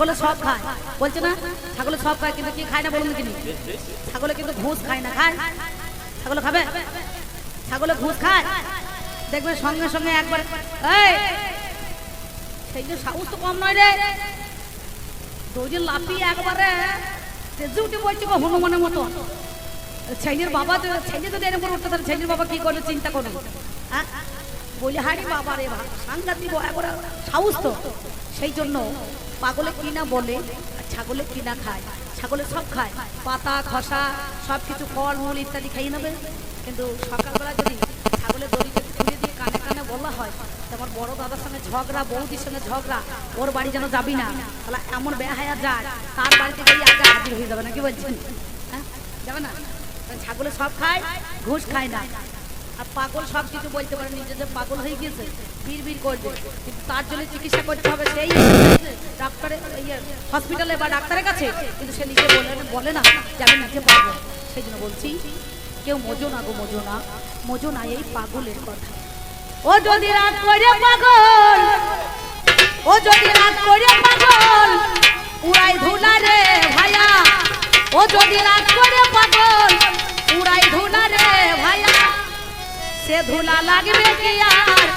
ছাগলে সব খায়। বলছে না, ছাগলে সব খায়, কিন্তু কি খায় না বলুন কিনি ছাগলে কিন্তু ঘুষ খায় না, খায়। ছাগলে খাবে? ছাগলে ঘুষ খায়? দেখবে সঙ্গে সঙ্গে একবার, এই, সেই যে সাহস তো কম নয় রে। দুই লাফিয়ে একবারে তেজে উঠে বলছে গো হনুমানের মতো। ছেলের বাবা তো, ছেলে যদি এরকম উঠতে তাহলে ছেলের বাবা কি করবে, চিন্তা করবে হ্যাঁ? বলি হারি বাবা রে বাবা সাংঘাতিক, একবারে সাহস তো। সেই জন্য পাগলে কিনা বলে, আর ছাগলে কিনা খায়? ছাগলে সব খায়। পাতা, খসা সব কিছু ফল, মূল ইত্যাদি খাইয়ে নেবে। কিন্তু সকালবেলা যদি ছাগলের দড়িতে খুলে দিয়ে কানে কানে বলা হয়, তো আমার বড় দাদার সঙ্গে ঝগড়া, বৌদির সঙ্গে ঝগড়া, ওর বাড়ি যেন যাবি না। তাহলে এমন বেহায়া যায়, তার বাড়িতে গিয়ে আগে হাজির হয়ে যাবে না, কি বলছেন? হ্যাঁ? যাবে না? ছাগলে সব খায়, ঘুষ খায় না। আর পাগল সব কিছু বলতে পারে, নিজে যে পাগল হয়ে গিয়েছে, বীর বীর করবে। কিন্তু তার জন্য চিকিৎসা করতে হবে, সেই ডাক্তারের ইয়ে হসপিটালে বা ডাক্তারের কাছে। কিন্তু সে নিজে বলে বলে না যে আমি নিজে পারব সেই জন্য বলছি, কেউ মজো না গো, মজো না। মজো না এই পাগলের কথা। ও যদি রাত করে পাগল, ও যদি রাত করে পাগল, উড়াই ধুলা রে ভাইয়া। ও যদি রাত করে সে ধুলা লাগবে কি আর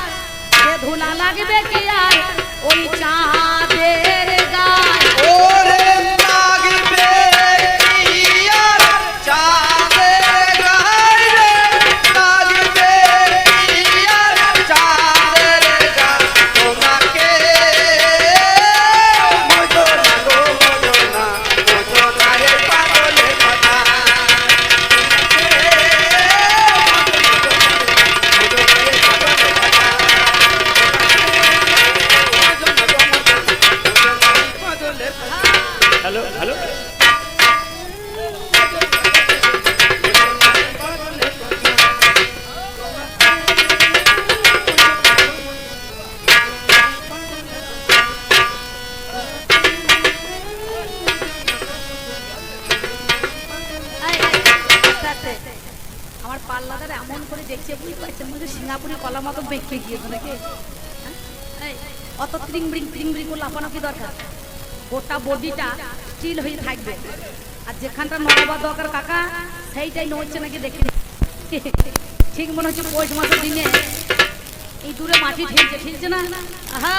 সে ধুলা লাগবে কি আর ওই চাঁদের গায় ওরে মতো বেঁকে নাকি? অত ত্রিং ব্রিং ত্রিং ব্রিং করলে আপনার কি দরকার? গোটা বডিটা স্টিল হয়ে থাকবে। আর যেখানটা নড়াবার দরকার কাকা, সেইটাই নড়ছে নাকি দেখি ঠিক মনে হচ্ছে পৌষ মাসের দিনে এই দূরে মাটি ঠেলছে ঠেলছে না? আহা!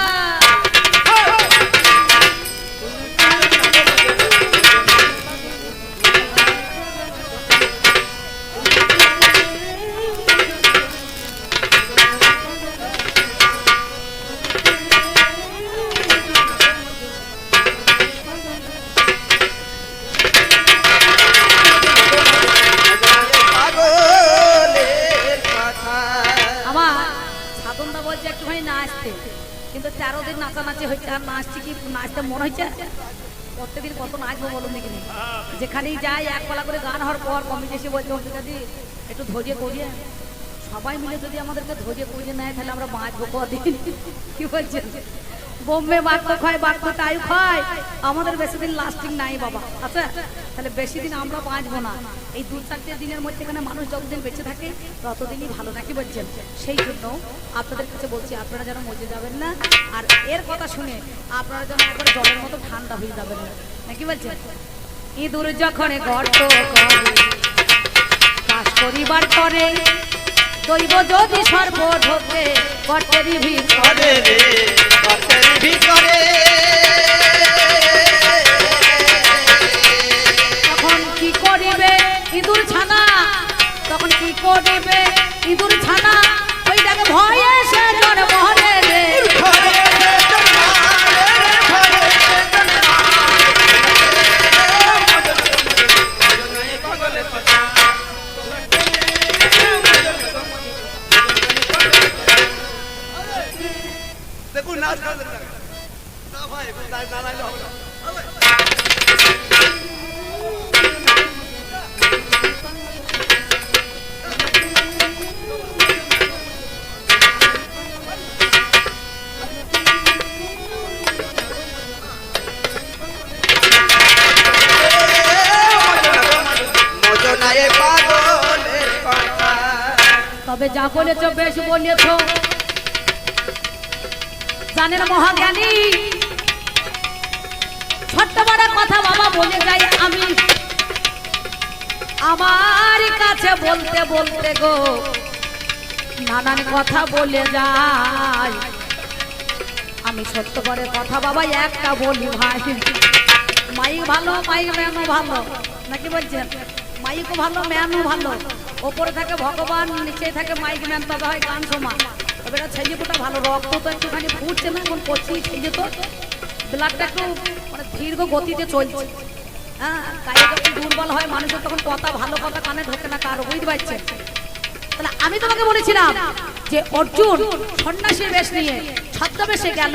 যেখানেই যাই এক পালা করে গান হওয়ার পর কমিটি এসে বলছে দাদি একটু ধৈর্য করিয়ে সবাই মিলে যদি আমাদেরকে ধৈর্য করিয়ে নেয়, তাহলে আমরা বাঁচবো কদিন। কি বলছেন? বোম্বে বাক্য খায়, বাক্য তাই খায়। আমাদের বেশি দিন লাস্টিং নাই বাবা আচ্ছা তাহলে বেশি দিন আমরা বাঁচবো না। এই দু চারটে দিনের মধ্যেখানে মানুষ যতদিন বেঁচে থাকে, ততদিনই ভালো নাকি বলছেন। সেই জন্য আপনাদের কাছে বলছি, আপনারা যেন মজে যাবেন না। আর এর কথা শুনে আপনারা যেন একবার জলের মতো ঠান্ডা হয়ে যাবেন। না নাকি বলছেন? ইঁদুর যখন গর্ত করে চাষ করিবার করে দৈব যদি সর্ব ঢোকে গর্তেরই ভিড় করে। রে গর্তের ভিতরে তখন কি করিবে ইঁদুর ছানা? তখন কি করিবে ইঁদুর ছানা? ওইটাকে ভয়ে সে জন বলতে বলতে গো, নানান কথা বলে যাই আমি সত্য করে কথা বাবা, একটা বলি ভাই। মাইক ভালো, মাইক ম্যানও ভালো। নাকি বলছেন? মাইকও ভালো, ম্যানও ভালো। ওপরে থাকে ভগবান, নিচে থাকে মাইক ম্যান, তবে হয় গান সমান তবে এটা ছেলে ফুটা ভালো, রক্ত তো একটুখানি ফুটছে না, এখন করছি ছেলে তো। ব্লাডটা একটু মানে দীর্ঘ গতিতে চলছে। হ্যাঁ যখন দুর্বল হয় মানুষের তখন কথা, ভালো কথা কানে ঢোকে না কারও, বুঝতে পারছে তাহলে আমি তোমাকে বলেছিলাম যে অর্জুন সন্ন্যাসীর বেশ নিয়ে ছদ্মবেশে গেল,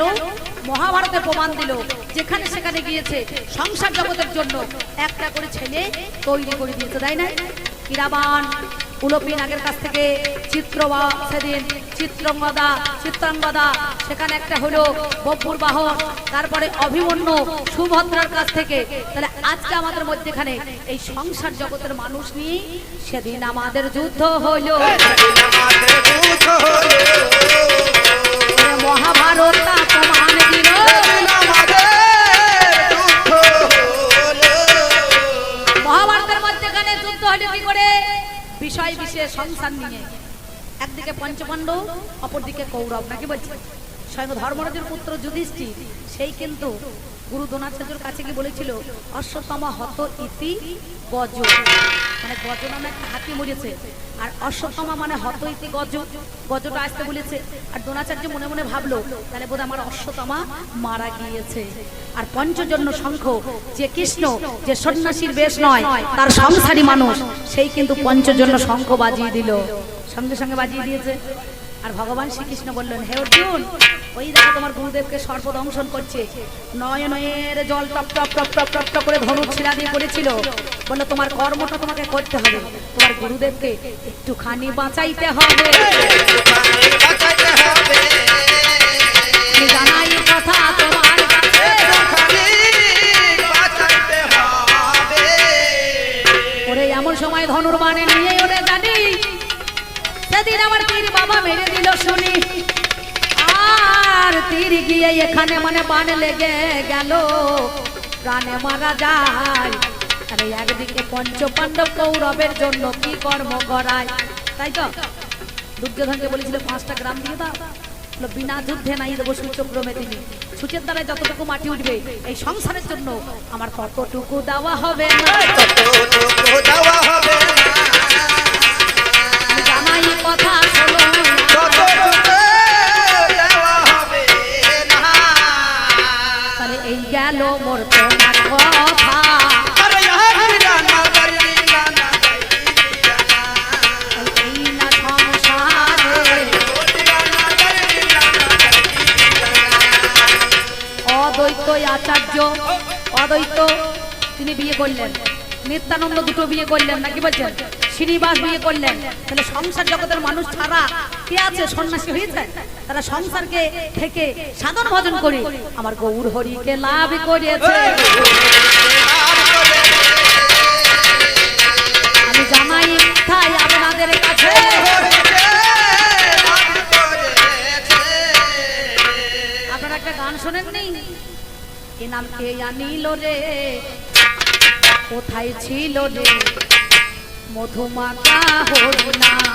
মহাভারতে প্রমাণ দিল, যেখানে সেখানে গিয়েছে সংসার জগতের জন্য একটা করে ছেলে তৈরি করে দিয়েছে, তাই না? কিরাবান উলপি নাগের কাছ থেকে চিত্রবা সেদিন চিত্রঙ্গদা চিত্রাঙ্গদা সেখানে একটা হলো বব্বুর বাহন তারপরে অভিমন্যু সুভদ্রার কাছ থেকে। তাহলে আজকে আমাদের মধ্যেখানে এই সংসার জগতের মানুষ নিয়ে সেদিন আমাদের যুদ্ধ হলো। ওরে মহাভারত তা প্রমাণ দিল। বিষয় বিশেষ সংসার নিয়ে। একদিকে পঞ্চপাণ্ডব, অপরদিকে কৌরব। নাকি বলছে? স্বয়ং ধর্মরাজের পুত্র যুধিষ্ঠির, সেই কিন্তু গুরু দ্রোণাচার্যের কাছে কি বলেছিল, অশ্বত্থমা হত ইতি গজ। মানে গজ নামে একটা হাতি মরেছে। আর অশ্বত্থমা মানে হত ইতি গজ। গজটা আসতে বলেছে। আর দ্রোণাচার্য মনে মনে ভাবলো, তাহলে বোধ আমার অশ্বত্থমা মারা গিয়েছে। আর পঞ্চজন্য শঙ্খ, যে কৃষ্ণ, যে সন্ন্যাসীর বেশ নয়, তার সংসারী মানুষ, সেই কিন্তু পঞ্চজন্য শঙ্খ বাজিয়ে দিল। সঙ্গে সঙ্গে বাজিয়ে দিয়েছে। আর ভগবান শ্রীকৃষ্ণ বললেন, হে অর্জুন ওই দেখো তোমার গুরুদেবকে সর্প দংশন করছে। নয় নয়ের জল টপ টপ টপ টপ টপ টপ করে ধনুক ছিলা দিয়ে করেছিল। বলল, তোমার কর্মটা তোমাকে করতে হবে। তোমার গুরুদেবকে একটুখানি বাঁচাইতে হবে। সময় ধনুর মানে নিয়ে ওরে জানি। সেদিন আমার বাবা মেরে দিল শুনি। আর তীর গিয়ে এখানে মানে বান লেগে গেল। প্রাণে মারা যায়। আরে একদিকে পঞ্চ পাণ্ডব কৌরবের জন্য কি কর্ম করায়? তাই তো? দুর্যোধনকে বলেছিল পাঁচটা গ্রাম দিয়ে দাও। বিনা যুদ্ধে নাই দেবো সূচক্রমে তিনি। সূচের দ্বারাই যতটুকু মাটি উঠবে এই সংসারের জন্য আমার ততটুকু দেওয়া হবে জানাই কথা গেল মোর তোমার অদ্বৈত আচার্য অদ্বৈত তিনি বিয়ে করলেন। নিত্যানন্দ দুটো বিয়ে করলেন নাকি বলছেন? শ্রীনিবাস বিয়ে করলেন। তাহলে সংসার জগতের মানুষ ছাড়া কে আছে সন্ন্যাসী হয়েছে? তারা সংসারকে থেকে সাধন ভজন করে। আমার গৌর হরিকে লাভ করেছে। আমি তাই আপনাদের কাছে। আপনারা একটা গান শোনেননি এ নাম কে আনিল রে? কোথায় ছিল রে? মধুমাতা হরিণা মধুমাতা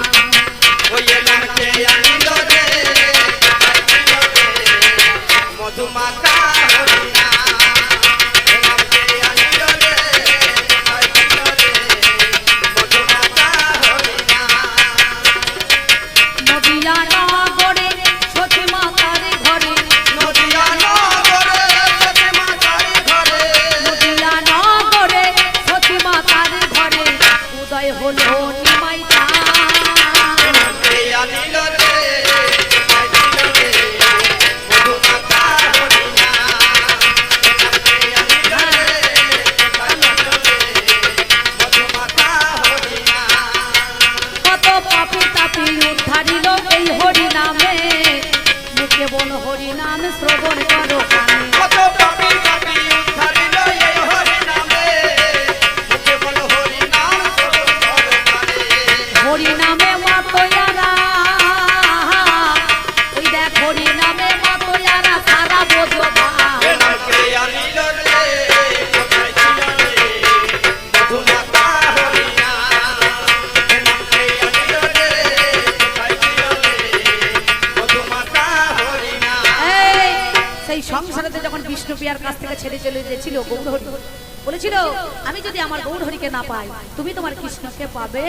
আমি যদি আমার গৌরহরিকে না পাই, তুমি তোমার কৃষ্ণকে পাবে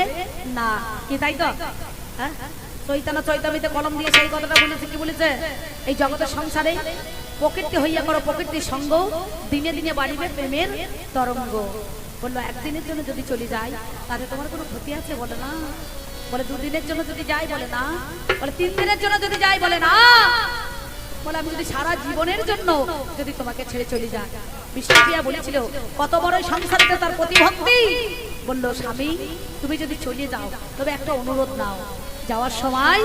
না। কি তাই তো? হ্যাঁ? চৈতন্য চৈতমিতে কলম দিয়ে সেই কথাটা বলেছে, কি বলেছে? এই জগতের সংসারে প্রকৃতি হইয়া করো প্রকৃতির সঙ্গ, দিনে দিনে বাড়িবে প্রেমের তরঙ্গ। বলল, একদিনের জন্য যদি চলে যাই তাহলে তোমার কোনো ক্ষতি আছে? বলে না। বলে, দুদিনের জন্য যদি যাই? বলে না। বলে, তিন দিনের জন্য যদি যাই? বলে না। বলে, আমি যদি সারা জীবনের জন্য যদি তোমাকে ছেড়ে চলে যাই। বলেছিল কত বড় তার প্রতিভক্তি বলল স্বামী তুমি যদি চলে যাও তবে একটা অনুরোধ নাও। যাওয়ার সময়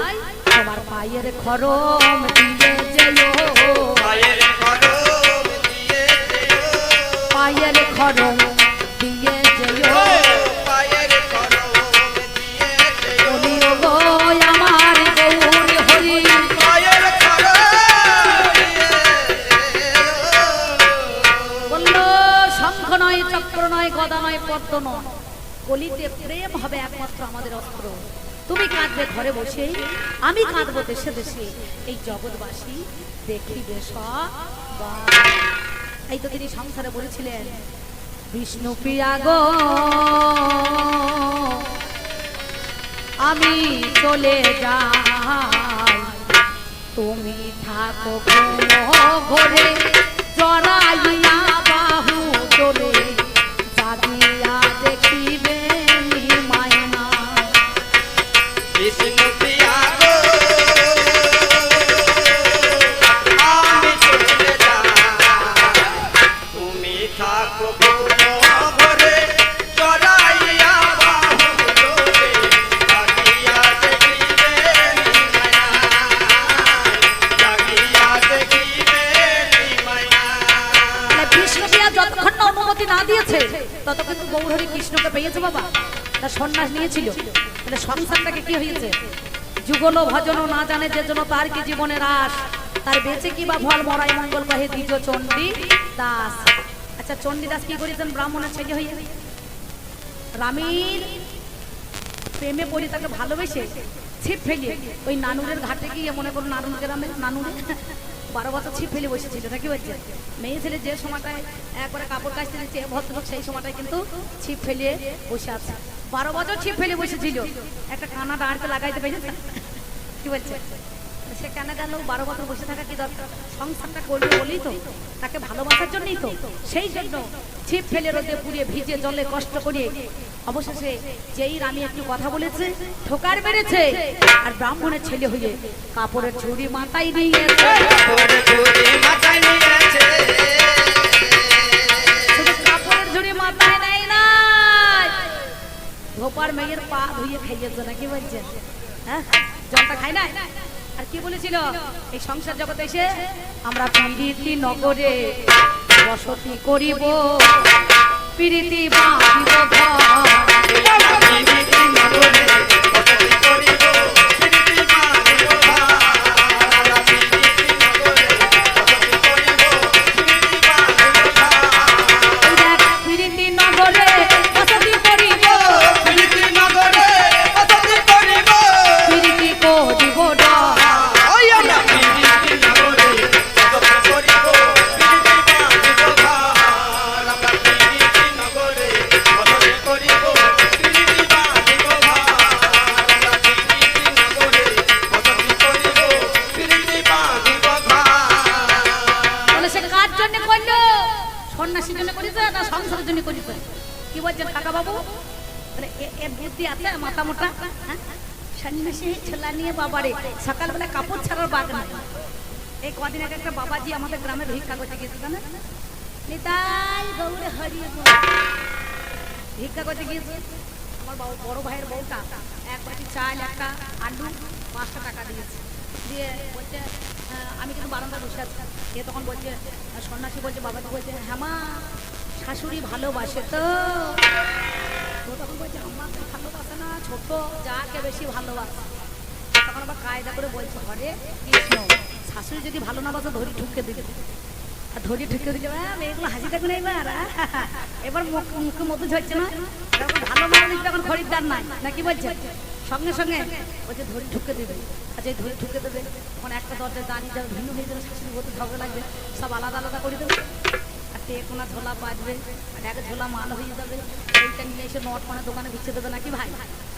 তোমার পায়ের খরম দিয়ে যেও। পায়ের খড়ম দিয়ে যেও। পায়ের খরম কলিতে প্রেম হবে একমাত্র আমাদের অস্ত্র। তুমি কাঁদবে ঘরে বসে আমি কাঁদবো দেশে দেশে। এই জগৎবাসী দেখিবে এই তো তিনি সংসারে বলেছিলেন, বিষ্ণু প্রিয়া গো, আমি চলে যাই। তুমি থাকো ঘরে, জড়াইয়া বাহু তোলে নিয়েছিল তাহলে সংসারটাকে কি হয়েছে? যুগল ভজন না জানে যে জন্য তার কি জীবনের আস তার বেঁচে কি বা ফল মরাই মঙ্গল কহে দ্বিজ চণ্ডী দাস আচ্ছা চণ্ডী দাস কি করেছেন? ব্রাহ্মণের ছেলে হয়ে। রামের প্রেমে পড়ি তাকে ভালোবেসে ছিপ ফেলিয়ে ওই নানুরের ঘাটে গিয়ে মনে করুন নানুর গ্রামে, নানুরে বারো বছর ছিপ ফেলে বসেছিল, নাকি বলছে মেয়ে ছেলে যে সময়টায় একবারে কাপড় কাচতে দিচ্ছে ভদ্রলোক সেই সময়টায় কিন্তু ছিপ ফেলিয়ে বসে আছে। বারো বছর ছিপ ফেলে বসেছিল। একটা কানা দাঁড়তে লাগাইতে পেরেছে কি বলছে? সে কেন গেল বারো বছর বসে থাকা কি দরকার? সংসারটা করবে বলেই তো। তাকে ভালোবাসার জন্যই তো। সেই জন্য ছিপ ফেলে রোদে পুড়িয়ে, ভিজে জলে কষ্ট করে অবশেষে যেই রানী একটু কথা বলেছে, ঠোকার মেরেছে। আর ব্রাহ্মণের ছেলে হয়ে কাপড়ের ছুরি মাথায় নিয়েছে ধোপার মেয়ের পা ধুয়ে খাইয়েছে নাকি বলছেন হ্যাঁ? জলটা খাই না আর কি বলেছিল? এই সংসার জগতে এসে আমরা পিরিতি নগরে বসতি করিব, পিরিতি বাঁধিব ঘর। সন্ন্যাসীর জন্য করিস না সংসারের জন্য করিস কি বলছেন কাকা বাবু এ- এর বুদ্ধি আছে, মাথা মোটা? হ্যাঁ? সন্ন্যাসী ছেলা নিয়ে বাবারে, সকালবেলা কাপড় ছাড়ার বাগ নাই। এই কদিন আগে একটা বাবাজি আমাদের গ্রামে ভিক্ষা করতে গিয়েছে জানেন? নিতাই গৌরে হরি ভিক্ষা করতে গিয়েছে আমার বড় ভাইয়ের বউটা, এক বাটি চাল, একটা আলু, পাঁচশো টাকা দিয়েছে। দিয়ে বলছে আমি কিন্তু বারান্দা বসে আছি। এ তখন বলছে সন্ন্যাসী বলছে বাবাজি বলছে হ্যামা শাশুড়ি ভালোবাসে তো। তো তখন বলছে আমাকে ভালোবাসে না ছোট যাকে বেশি ভালোবাসে। তখন আবার কায়দা করে বলছে ঘরে কৃষ্ণ শাশুড়ি যদি ভালো না বাসে ধরি ঠুকে দিবে আর ধরি ঠুকে দিলে "আহ, মেয়েগুলো হাসি থাকবে না এবার এবার মুখ মধু ঝরছে না? ভালো মানুষ তখন খরিদ্দার নাই নাকি বলছে? সঙ্গে সঙ্গে ওই যে ধরে ঢুকে দেবে। আচ্ছা এই ধরে ঢুকে দেবে, তখন একটা দরজায় দাঁড়িয়ে যাবে, ভিন্ন হয়ে যাবে শাশুড়ি বলতে ঝগড়া লাগবে। সব আলাদা আলাদা করে দেবে। আর তে কোনা ঝোলা বাজবে, আর এক ঝোলা মাল হয়ে যাবে। ওইটা নিয়ে এসে নট মানে দোকানে বিচ্ছে দেবে নাকি ভাই?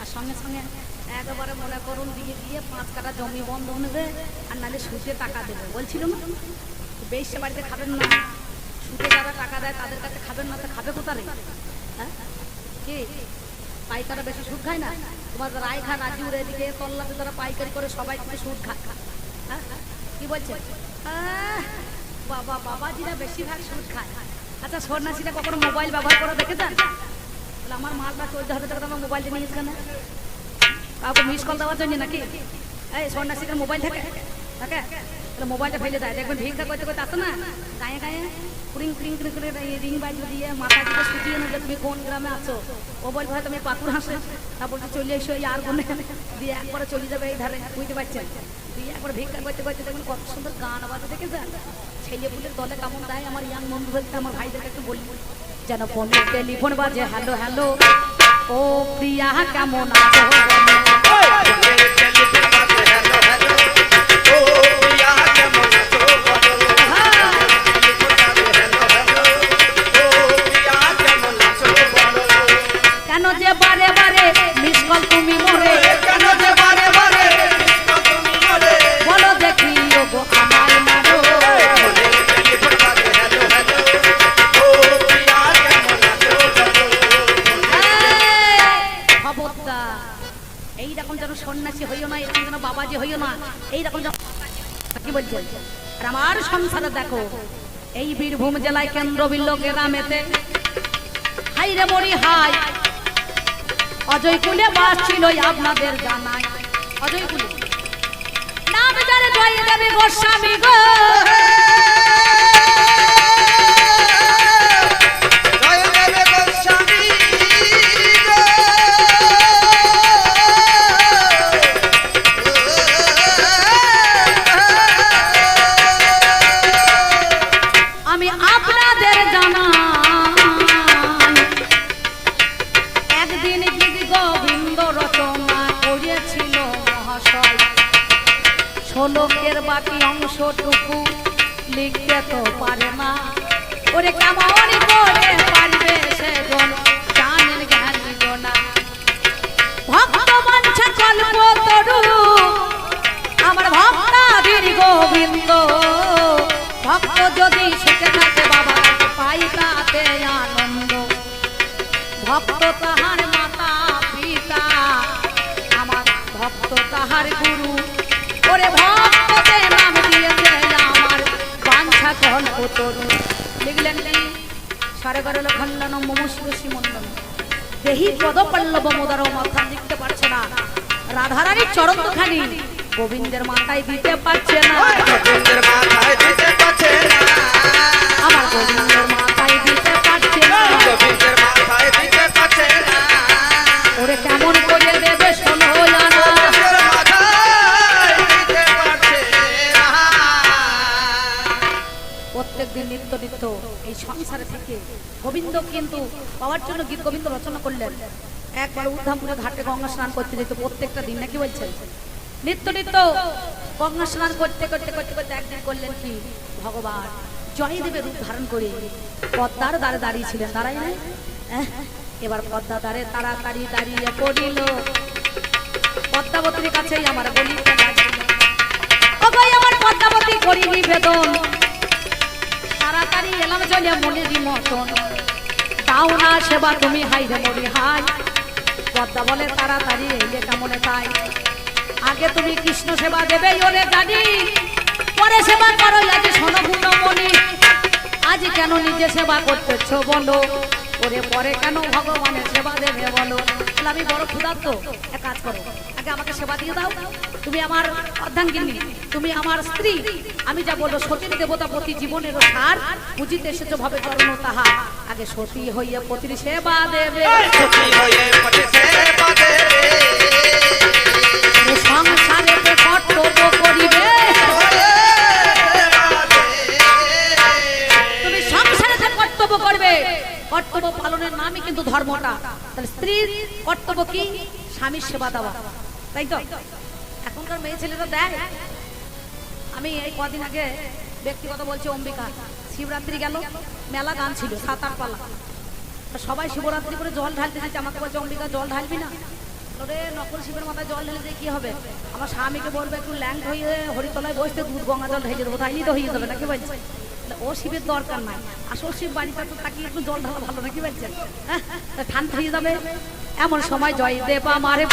আর সঙ্গে সঙ্গে একেবারে মনে করুন দিয়ে দিয়ে পাঁচ কাটা জমি বন্ধ নেবে আর নাহলে সুদে টাকা দেবে। বলছিল না? বেশি বাড়িতে খাবেন না। সুদে যারা টাকা দেয় তাদের কাছে খাবেন না, তো খাবে কোথায় হ্যাঁ? কে? পাইকারা বেশি সুদ খায় না? তোমার রায় খা রাজিউর এদিকে তল্লাতে তারা পাইকারি করে সবাই কিন্তু সুদ খা হ্যাঁ? কি বলছে? বাবা, বাবাজিরা বেশিরভাগ সুদ খায়। আচ্ছা সন্ন্যাসীরা কখনো মোবাইল ব্যবহার করে দেখে দেখেছেন? তাহলে আমার মালটা চলতে হবে তো আমার মোবাইলটা নিয়ে কেন কাউকে মিস কল দেওয়ার জন্য নাকি? এই, সন্ন্যাসীদের মোবাইল থাকে? থাকে? তাহলে মোবাইলটা ফেলে দেয় দেখবেন ভিক্ষা করতে করতে আসো না গায়ে গায়ে কুড়িং কুড়িং করে এই রিং বাজিয়ে দিয়ে মাথা দিকে শুকিয়ে নেবে তুমি কোন গ্রামে আছো ও বলবে হয়তো আমি পাকুর হাসে তারপর চলে এসো এই আর গুনে দিয়ে একবারে চলে যাবে এই ধারে বুঝতে পারছেন দিয়ে একবার ভিক্ষা করতে করতে দেখবেন কত সুন্দর গান বাজে দেখেছেন ছেলে পুলের দলে কেমন দেয় আমার ইয়াং বন্ধু বলতে আমার ভাইদেরকে একটু বলি যেন ফোন টেলিফোন বাজে হ্যালো হ্যালো ও প্রিয়া কেমন আছো বলো? কেন বীরভূম জেলায় কেন্দ্রবিল্ল গ্রামেতে। হাই রে মরি হাই। অজয় কুলে বাস ছিল আপনাদের জানাই। অজয় কুলে। নাম জানে জয় দেবে গোস্বামী গো। তাহার গুরু। ওরে ভক্ততে নাম দিয়েছে আমার বাঞ্ছা কল্প তরু লিখলেন কি? গরল খণ্ডন মমস্ব শ্রীমন্দন দেহি পদ মোদার মাথা লিখতে পারছে না। রাধারানীর চরণ খানি গোবিন্দের মাথায় দিতে পারছে না। আমার গোবিন্দের মাথায় দিতে পারছে না। ওরে কেমন করে দেবে শোনো জানা। প্রত্যেকদিন নিত্য নিত্য এই সংসারে থেকে গোবিন্দ কিন্তু পাওয়ার জন্য গীত গোবিন্দ রচনা করলেন। একবার উদ্ধামপুরে ঘাটে গঙ্গা স্নান করতে যেত প্রত্যেকটা দিন নাকি বলছেন, নিত্য নিত্য গঙ্গা স্নান করতে করতে করতে করতে একদিন করলেন কি? ভগবান জয়দেবের রূপ ধারণ করে পদ্মার দ্বারে দাঁড়িয়ে ছিলেন দাঁড়াই নাই এবার পদ্মা দ্বারে তাড়াতাড়ি দাঁড়িয়ে পড়িল। পদ্মাবতীর কাছেই আমার ভাই আমার পদ্মাবতী করি নিবেদন তাড়াতাড়ি এলাম চলে মনেরই মতন। তাও না সেবা তুমি হাই রে মরি হাই। পদ্মা বলে তাড়াতাড়ি এলে কেমনে তাই? আগে তুমি কৃষ্ণ সেবা দেবে ওরে জানি পরে সেবা করো আজ শোনো গুণমণি। আজ কেন নিজে সেবা করতেছ বলো? ওরে পরে কেন ভগবানের সেবা দেবে বলে, আমি বড় ক্ষুধার্ত। এক কাজ করো আগে আমাকে সেবা দিয়ে দাও। তুমি আমার অর্ধাঙ্গিনী তুমি আমার স্ত্রী। আমি যা বলব সতীর দেবতা প্রতি জীবনের সার বুঝিতে এসেছ ভাবে চরণ তাহা। আগে সতী হইয়া পতির সেবা দেবে। সংসারে কর্তব্য করিবে। তুমি সংসারে কর্তব্য করবে। কর্তব্য পালনের নামই কিন্তু ধর্মটা। তাহলে স্ত্রীর কর্তব্য কি? স্বামীর সেবা দেওয়া। তাই তো? এখনকার মেয়ে ছেলেরা দেয়। আমি এই কদিন আগে ব্যক্তিগত বলছি, অম্বিকা, শিবরাত্রি গেল, মেলা গান ছিল সাত আট পালা সবাই শিবরাত্রি করে জল ঢালতে দিচ্ছে আমাকে বলছে, অম্বিকা, জল ঢালবি না? ওরে নকল শিবের মাথায় জল ঢেলে দিয়ে কি হবে? আমার স্বামীকে বলবে, একটু ল্যাংট হয়ে হরিতলায় বসতে, দুধ গঙ্গা জল ঢেলে দেবো তাইলেই তো হয়ে যাবে, নাকি বলছে? ও শিবের দরকার নাই। আসল শিব বাড়িতে তো তাকে একটু জল ঢালা ভালো, নাকি বলছেন ঠান্ডা হয়ে যাবে। এমন সময় জয় দেব আমারে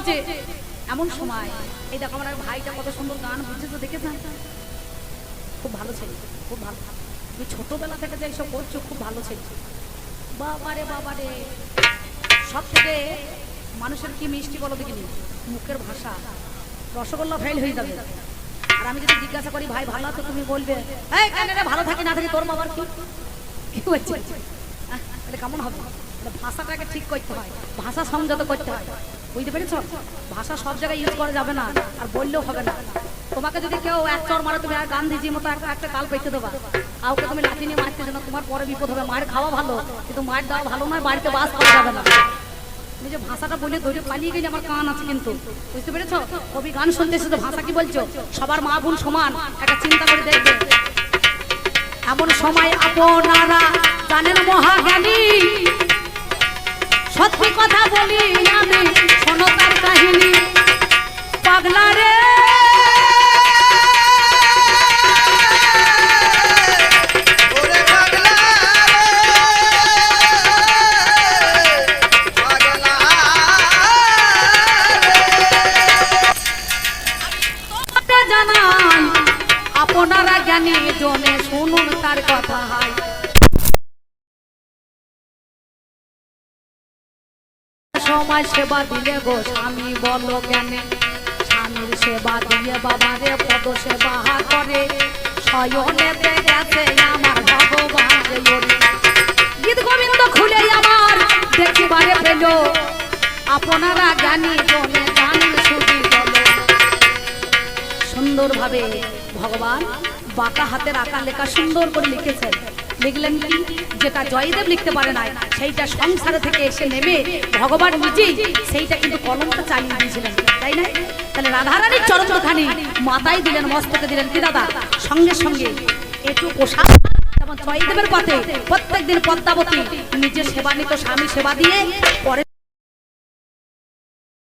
বলছে এমন সময়, এই দেখো আমার ভাইটা কত সুন্দর গান বুঝছে, তো দেখেছেন খুব ভালো ছেলে, খুব ভালো। তুমি ছোটবেলা থেকে যে এইসব করছ, খুব ভালো ছেলে। বাবারে বাবারে সব থেকে মানুষের কি মিষ্টি বলো দেখিনি? মুখের ভাষা। রসগোল্লা ফেল হয়ে যাবে। আর আমি যদি জিজ্ঞাসা করি, ভাই, ভালো? তো তুমি বলবে ভালো থাকি, না থাকি, তোর বাবার কি? কি হচ্ছে কেমন হবে? ভাষাটাকে ঠিক করতে হয়। ভাষা সংযত করতে হয়। বুঝতে পেরেছ? ভাষা সব জায়গায় ইউজ করা যাবে না, আর বললেও হবে না। তোমাকে যদি কেউ এক চর মারে, তুমি আর গান্ধীজির মতো একটা একটা কাল পেতে দেবা। কাউকে তুমি লাঠি নিয়ে মারতে না, তোমার পরে বিপদ হবে। মায়ের খাওয়া ভালো, কিন্তু মায়ের দেওয়া ভালো নয়, বাড়িতে বাস করা যাবে না। তুমি যে ভাষাটা বলে ধরে পালিয়ে গেলে আমার কান আছে কিন্তু। বুঝতে পেরেছ? কবি গান শুনতে তো ভাষা কি বলছো? সবার মা বোন সমান, একটা চিন্তা করে দেখবে। এমন সময় আপনারা জানেন মহাজ্ঞানী সত্যি কথা বলি আমি শোনো তার কাহিনী। পাগলা রে। আপনারা জ্ঞানী জনে শুনুন তার কথা। হয় সময় সেবা দিলে গো স্বামী, বলো জ্ঞানে স্বামীর সেবা দিয়ে বাবারে পদ সেবা করে শয়নেতে গেছে আমার ভগবান গীত গোবিন্দ খুলে আমার দেখিবারে পেল। আপনারা জ্ঞানী জনে জানেন শুধু সুন্দরভাবে ভগবান বাঁকা হাতের আঁকা লেখা সুন্দর করে লিখেছেন। লিখলেন কি? যেটা জয়দেব লিখতে পারে নাই, সেইটা সংসার থেকে এসে নেমে ভগবান নিজেই সেইটা কিন্তু কলমটা চালিয়ে দিয়েছিলেন, তাই না? তাহলে রাধারানীর চরণখানি মাথায় দিলেন, মস্তকে দিলেন কি দাদা? সঙ্গে সঙ্গে একটু পোশাক জয়দেবের পথে প্রত্যেকদিন পদ্মাবতী নিজের সেবা নিত স্বামী সেবা দিয়ে পরে